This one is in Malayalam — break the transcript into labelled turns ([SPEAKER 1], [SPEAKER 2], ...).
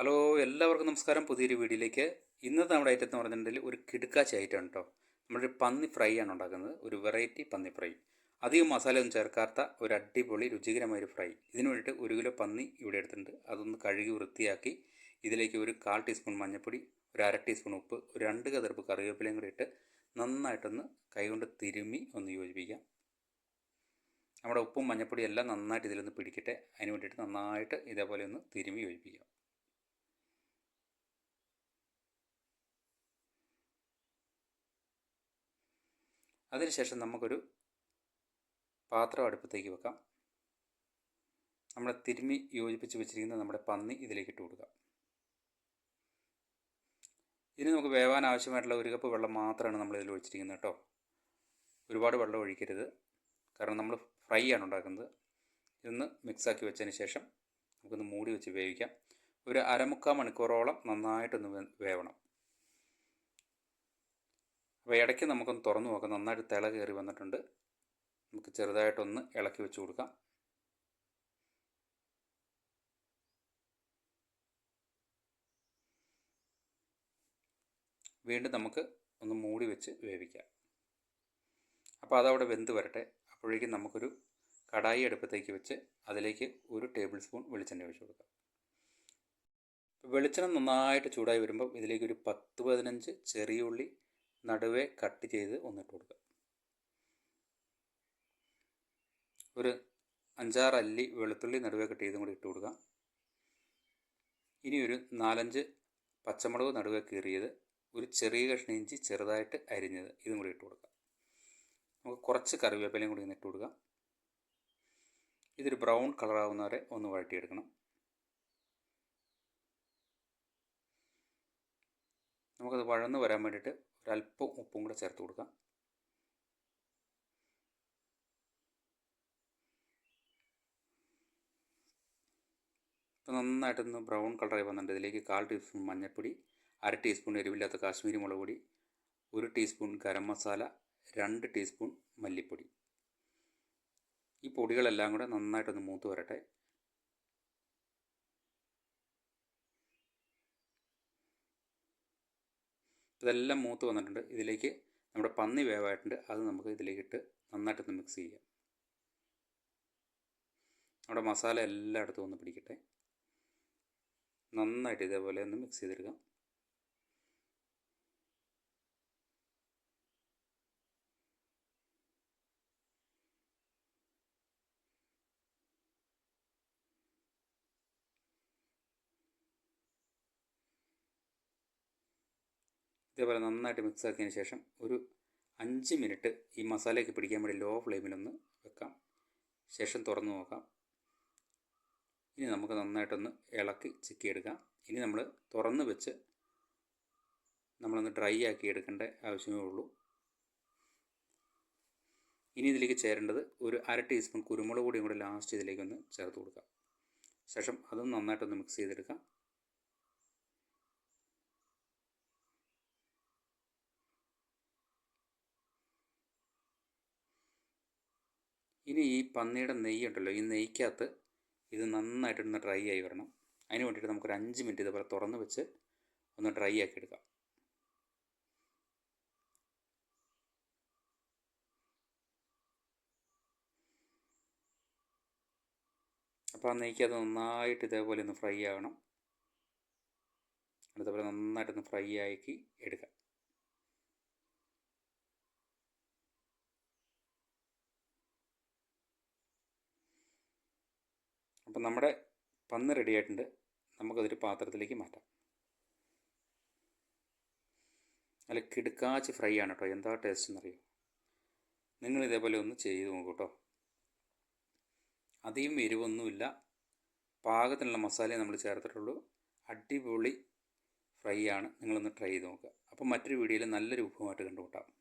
[SPEAKER 1] ഹലോ എല്ലാവർക്കും നമസ്കാരം. പുതിയൊരു വീഡിയോയിലേക്ക്. ഇന്നത്തെ നമ്മുടെ ഐറ്റം എന്ന് പറഞ്ഞിട്ടുണ്ടെങ്കിൽ ഒരു കിടുക്കാച്ച ഐറ്റം കേട്ടോ നമ്മളൊരു പന്നി ഫ്രൈ ആണ് ഉണ്ടാക്കുന്നത്. ഒരു വെറൈറ്റി പന്നി ഫ്രൈ. അധികം മസാലയൊന്നും ചേർക്കാത്ത ഒരു അടിപൊളി രുചികരമായ ഒരു ഫ്രൈ. ഇതിന് വേണ്ടിയിട്ട് ഒരു കിലോ പന്നി ഇവിടെ എടുത്തിട്ടുണ്ട്. അതൊന്ന് കഴുകി വൃത്തിയാക്കി ഇതിലേക്ക് ഒരു കാൽ ടീസ്പൂൺ മഞ്ഞൾപ്പൊടി ഒരു അര ടീസ്പൂൺ ഉപ്പ് ഒരു രണ്ട് കതിർപ്പ് കറിവേപ്പിലയും കൂടി ഇട്ട് നന്നായിട്ടൊന്ന് കൈകൊണ്ട് തിരുമ്മി ഒന്ന് യോജിപ്പിക്കാം. നമ്മുടെ ഉപ്പും മഞ്ഞൾപ്പൊടിയും എല്ലാം നന്നായിട്ട് ഇതിലൊന്ന് പിടിക്കട്ടെ. അതിന് വേണ്ടിയിട്ട് നന്നായിട്ട് ഇതേപോലെ ഒന്ന് തിരുമ്മി യോജിപ്പിക്കാം. അതിനുശേഷം നമുക്കൊരു പാത്രം അടുപ്പത്തേക്ക് വെക്കാം. നമ്മൾ തിരുമ്മി യോജിപ്പിച്ച് വെച്ചിരിക്കുന്ന നമ്മുടെ പന്നി ഇതിലേക്ക് ഇട്ട് കൊടുക്കാം. ഇനി നമുക്ക് വേവാൻ ആവശ്യമായിട്ടുള്ള ഒരു കപ്പ് വെള്ളം മാത്രമാണ് നമ്മൾ ഇതിൽ ഒഴിച്ചിരിക്കുന്നത് കേട്ടോ. ഒരുപാട് വെള്ളം ഒഴിക്കരുത്. കാരണം നമ്മൾ ഫ്രൈ ആണ് ഉണ്ടാക്കുന്നത്. ഇതൊന്ന് മിക്സാക്കി വെച്ചതിന് ശേഷം നമുക്കൊന്ന് മൂടി വെച്ച് വേവിക്കാം. ഒരു അരമുക്കാൽ മണിക്കൂറോളം നന്നായിട്ടൊന്ന് വേവണം. അപ്പോൾ ഇടയ്ക്ക് നമുക്കൊന്ന് തുറന്നു നോക്കാം. നന്നായിട്ട് തിള കയറി വന്നിട്ടുണ്ട്. നമുക്ക് ചെറുതായിട്ടൊന്ന് ഇളക്കി വെച്ച് കൊടുക്കാം. വീണ്ടും നമുക്ക് ഒന്ന് മൂടി വെച്ച് വേവിക്കാം. അപ്പോൾ അതവിടെ വെന്ത് വരട്ടെ. അപ്പോഴേക്കും നമുക്കൊരു കടായി അടുപ്പത്തേക്ക് വെച്ച് അതിലേക്ക് ഒരു ടേബിൾ സ്പൂൺ വെളിച്ചെണ്ണ ഒഴിച്ച് കൊടുക്കാം. വെളിച്ചെണ്ണ നന്നായിട്ട് ചൂടായി വരുമ്പോൾ ഇതിലേക്ക് ഒരു പത്ത് പതിനഞ്ച് ചെറിയ ഉള്ളി നടുവേ കട്ട് ചെയ്ത് ഒന്നിട്ട് കൊടുക്കുക. ഒരു അഞ്ചാറ് അല്ലി വെളുത്തുള്ളി നടുവേ കട്ട് ചെയ്തും കൂടി ഇട്ട് കൊടുക്കുക. ഇനി ഒരു നാലഞ്ച് പച്ചമുളക് നടുവേ കീറിയത് ഒരു ചെറിയ കഷ്ണ ഇഞ്ചി ചെറുതായിട്ട് അരിഞ്ഞത് ഇതും കൂടി ഇട്ട് കൊടുക്കുക. നമുക്ക് കുറച്ച് കറിവേപ്പിലയും കൂടി ഇട്ട് കൊടുക്കാം. ഇതൊരു ബ്രൗൺ കളറാവുന്നവരെ ഒന്ന് വഴറ്റിയെടുക്കണം. നമുക്കത് വഴന്ന് വരാൻ വേണ്ടിയിട്ട് ഒരല്പം ഉപ്പും കൂടെ ചേർത്ത് കൊടുക്കാം. ഇപ്പോൾ നന്നായിട്ടൊന്ന് ബ്രൗൺ കളറായി വന്നിട്ടുണ്ട്. ഇതിലേക്ക് കാൽ ടീസ്പൂൺ മഞ്ഞൾപ്പൊടി അര ടീസ്പൂൺ എരിവില്ലാത്ത കാശ്മീരി മുളക് പൊടി ഒരു ടീസ്പൂൺ ഗരം മസാല രണ്ട് ടീസ്പൂൺ മല്ലിപ്പൊടി. ഈ പൊടികളെല്ലാം കൂടെ നന്നായിട്ടൊന്ന് മൂത്ത് വരട്ടെ. ഇതെല്ലാം മൂത്ത് വന്നിട്ടുണ്ട്. ഇതിലേക്ക് നമ്മുടെ പന്നി വേവായിട്ടുണ്ട്. അത് നമുക്ക് ഇതിലേക്ക് ഇട്ട് നന്നായിട്ടൊന്ന് മിക്സ് ചെയ്യാം. നമ്മുടെ മസാല എല്ലായിടത്തും ഒന്ന് പിടിക്കട്ടെ. നന്നായിട്ട് ഇതേപോലെ ഒന്ന് മിക്സ് ചെയ്തെടുക്കാം. ഇതേപോലെ നന്നായിട്ട് മിക്സ് ആക്കിയതിന് ശേഷം ഒരു അഞ്ച് മിനിറ്റ് ഈ മസാലയൊക്കെ പിടിക്കാൻ വേണ്ടി ലോ ഫ്ലെയിമിലൊന്ന് വെക്കാം. ശേഷം തുറന്നു നോക്കാം. ഇനി നമുക്ക് നന്നായിട്ടൊന്ന് ഇളക്കി ചിക്കിയെടുക്കാം ഇനി നമ്മൾ തുറന്ന് വെച്ച് നമ്മളൊന്ന് ഡ്രൈ ആക്കി എടുക്കേണ്ട ആവശ്യമേ ഉള്ളൂ. ഇനി ഇതിലേക്ക് ചേരേണ്ടത് ഒരു അര ടീസ്പൂൺ കുരുമുളക് പൊടിയും കൂടി ലാസ്റ്റ് ഇതിലേക്കൊന്ന് ചേർത്ത് കൊടുക്കാം. ശേഷം അതും നന്നായിട്ടൊന്ന് മിക്സ് ചെയ്തെടുക്കാം. ഇനി ഈ പന്നിയുടെ നെയ്യ് ഉണ്ടല്ലോ ഈ നെയ്ക്കകത്ത് ഇത് നന്നായിട്ടൊന്ന് ഡ്രൈ ആയി വരണം. അതിന് വേണ്ടിയിട്ട് നമുക്കൊരു അഞ്ച് മിനിറ്റ് ഇതുപോലെ തുറന്ന് വെച്ച് ഒന്ന് ഡ്രൈ ആക്കി എടുക്കാം. അപ്പോൾ ആ നെയ്ക്കകത്ത് നന്നായിട്ട് ഇതേപോലെ ഒന്ന് ഫ്രൈ ആകണം അതുപോലെ നന്നായിട്ടൊന്ന് ഫ്രൈ ആക്കി എടുക്കാം. അപ്പം നമ്മുടെ പന്ന് റെഡി ആയിട്ടുണ്ട് നമുക്കതൊരു പാത്രത്തിലേക്ക് മാറ്റാം. അല്ല കിടുക്കാച്ച് ഫ്രൈ ആണ് കേട്ടോ. എന്താ ടേസ്റ്റ് എന്നറിയോ? നിങ്ങൾ ഇതേപോലെ ഒന്ന് ചെയ്ത് നോക്കൂ കേട്ടോ. അധികം എരിവൊന്നുമില്ല. പാകത്തിനുള്ള മസാലയെ നമ്മൾ ചേർത്തിട്ടുള്ളൂ. അടിപൊളി ഫ്രൈ ആണ്. നിങ്ങളൊന്ന് ട്രൈ ചെയ്ത് നോക്കുക. അപ്പം മറ്റൊരു വീഡിയോയിൽ നല്ലൊരു വിഭവമായിട്ട് കണ്ടുമുട്ടാം.